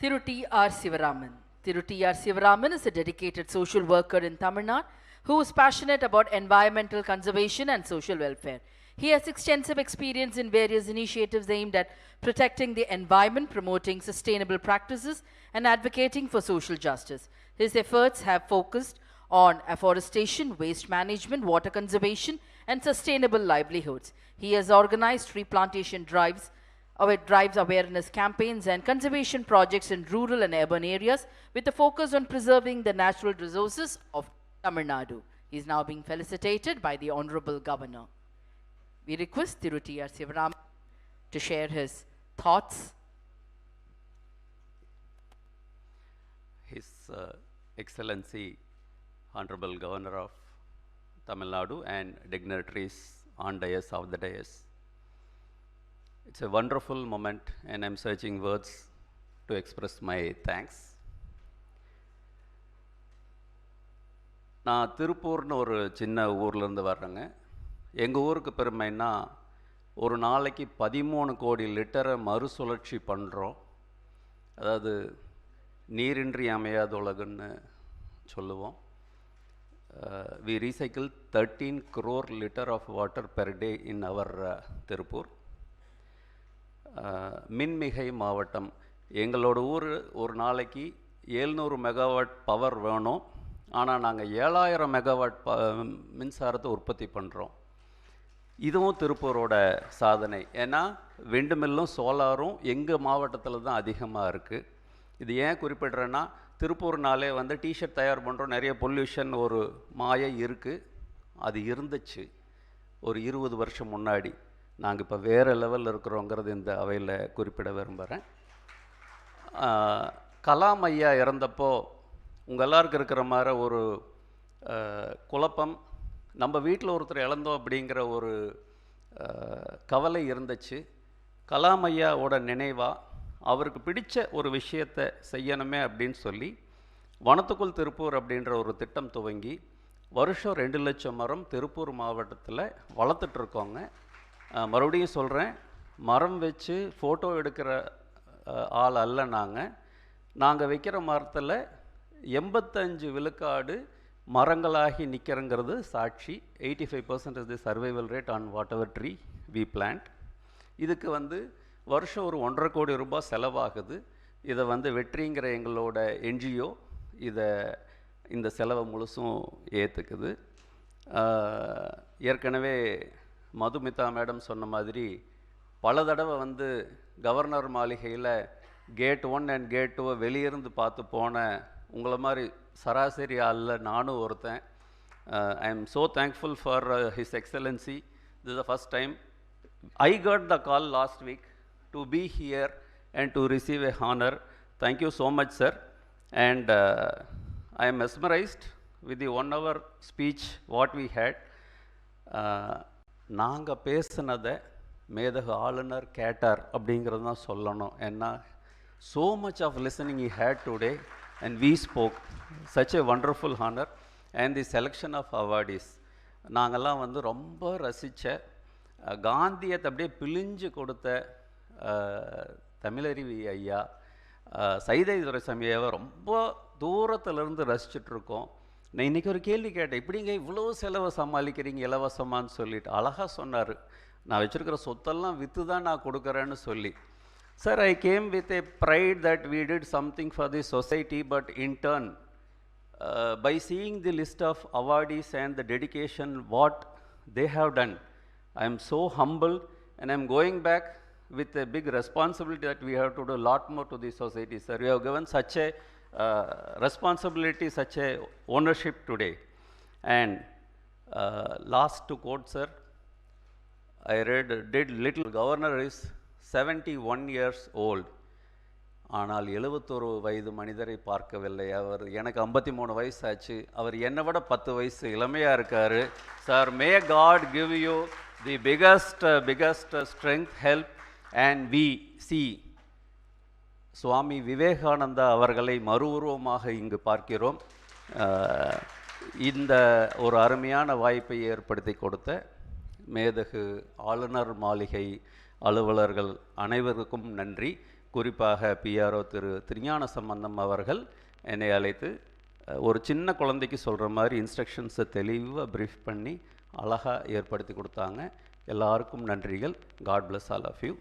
Thiru T.R. Sivaraman. Thiru T.R. Sivaraman is a dedicated social worker in Tamil Nadu who is passionate about environmental conservation and social welfare. He has extensive experience in various initiatives aimed at protecting the environment, promoting sustainable practices, and advocating for social justice. His efforts have focused on afforestation, waste management, water conservation, and sustainable livelihoods. He has organized tree plantation drives, awa- drives awareness campaigns, and conservation projects in rural and urban areas with a focus on preserving the natural resources of Tamil Nadu. He is now being felicitated by the Honorable Governor. We request Thiruti R. Sivaram to share his thoughts. His uh, Excellency Honorable Governor of Tamil Nadu and dignitaries on dais of the dais. It's a wonderful moment and I'm searching words to express my thanks. நான் திருப்பூர்னு ஒரு சின்ன ஊர்லேருந்து வர்றேங்க. எங்கள் ஊருக்கு பெருமைன்னா ஒரு நாளைக்கு பதிமூணு கோடி லிட்டரை மறுசுழற்சி பண்ணுறோம் அதாவது நீரின்றி அமையாத உலகுன்னு சொல்லுவோம். We recycle thirteen crore litre of water per day in our Tiruppur. மின்மிகை மாவட்டம். எங்களோட ஊர் ஒரு நாளைக்கு ஏழ்நூறு மெகாவாட் பவர் வேணும். ஆனால் நாங்கள் ஏழாயிரம் மெகாவாட் ப மின்சாரத்தை உற்பத்தி பண்ணுறோம் இதுவும் திருப்பூரோட சாதனை. ஏன்னா வெண்டுமில்லும் சோலாரும் எங்கள் மாவட்டத்தில் தான் அதிகமாக இருக்குது இது ஏன் குறிப்பிடுறேன்னா திருப்பூர்னாலே வந்து டிஷர்ட் தயார் பண்ணுறோம் நிறைய பொல்யூஷன் ஒரு மாயை இருக்குது அது இருந்துச்சு. ஒரு இருபது வருஷம் முன்னாடி. நாங்கள் இப்போ வேறு லெவலில் இருக்கிறோங்கிறது இந்த அவையில் குறிப்பிட விரும்புகிறேன் கலாம் ஐயா இறந்தப்போ உங்கள் எல்லாருக்கும் இருக்கிற மாதிரி ஒரு குழப்பம் நம்ம வீட்டில் ஒருத்தர் இழந்தோம் அப்படிங்கிற ஒரு கவலை இருந்துச்சு. கலாம் ஐயாவோட நினைவாக அவருக்கு பிடிச்ச ஒரு விஷயத்தை செய்யணுமே அப்படின்னு சொல்லி வனத்துக்குள் திருப்பூர் அப்படின்ற ஒரு திட்டம் துவங்கி வருஷம் ரெண்டு லட்சம் மரம் திருப்பூர் மாவட்டத்தில் வளர்த்துட்ருக்கோங்க மறுபடியும் சொல்கிறேன் மரம் வச்சு ஃபோட்டோ எடுக்கிற ஆள் அல்ல நாங்கள் நாங்கள் வைக்கிற மரத்தில் எண்பத்தஞ்சு விழுக்காடு மரங்களாகி நிற்கிறங்கிறது சாட்சி. Eighty five percent is the survival rate on whatever tree we plant இதுக்கு வந்து வருஷம் ஒரு ஒன்றரை கோடி ரூபாய் செலவாகுது. இதை வந்து வெற்றிங்கிற எங்களோட என்ஜிஓ இதை இந்த செலவை முழுசும் ஏற்றுக்குது ஏற்கனவே மதுமிதா மேடம் சொன்ன மாதிரி பல தடவை வந்து கவர்னர் மாளிகையில் கேட் ஒன் அண்ட் கேட் டூவை வெளியிருந்து பார்த்து போன உங்களை மாதிரி சராசரி ஆளில் நானும் ஒருத்தன் I am so thankful for his excellency this the first time I got the call last week to be here and to receive a honour thank you so much sir and I am mesmerised with the one hour speech what we had நாங்கள் பேசுனதை மேதகு ஆளுநர் கேட்டார் அப்படிங்கிறது தான் சொல்லணும். ஏன்னா so much of listening he had today and we spoke such a wonderful honour and the selection of awardees நாங்கள்லாம் வந்து ரொம்ப ரசித்த காந்தியத்தை அப்படியே பிழிஞ்சு கொடுத்த தமிழறிவி ஐயா சைதை துரைசாமி ஐயாவை ரொம்ப தூரத்துலேருந்து ரசிச்சிட்ருக்கோம் நான் இன்றைக்கி ஒரு கேள்வி கேட்டேன் இப்படிங்க இவ்வளோ செலவை சமாளிக்கிறீங்க இலவசமானு சொல்லிட்டு அழகாக சொன்னார் நான் வச்சுருக்கிற சொத்தெல்லாம் விற்று தான் நான் கொடுக்குறேன்னு சொல்லி sir I came with a pride that we did something for the society but in turn by seeing the list of awardees and the dedication what they have done I am so humble and I am going back with a big responsibility that we have to do a lot more to the society, sir. You have given such Uh, responsibility such a ownership today. And last last to quote sir. I read, did little governor is 71 years old. ஆனால் எழுபத்தொரு வயது மனிதரை பார்க்கவில்லை அவர். எனக்கு ஐம்பத்தி மூணு வயசு ஆச்சு அவர் என்னை விட பத்து வயசு இளமையாக இருக்கார். Sir may God give you the biggest biggest strength help and we see Swami Vivekananda அவர்களை மறு உருவமாக இங்கு பார்க்கிறோம். இந்த ஒரு அருமையான வாய்ப்பை ஏற்படுத்தி கொடுத்த மேதகு ஆளுநர் மாளிகை அலுவலர்கள் அனைவருக்கும் நன்றி. குறிப்பாக பிஆர்ஓ திரு திருஞான சம்பந்தம் அவர்கள் என்னை அழைத்து ஒரு சின்ன குழந்தைக்கு சொல்கிற மாதிரி இன்ஸ்ட்ரக்ஷன்ஸை தெளிவாக ப்ரீஃப் பண்ணி அழகாக ஏற்படுத்தி கொடுத்தாங்க. எல்லாருக்கும் நன்றிகள். God bless all of you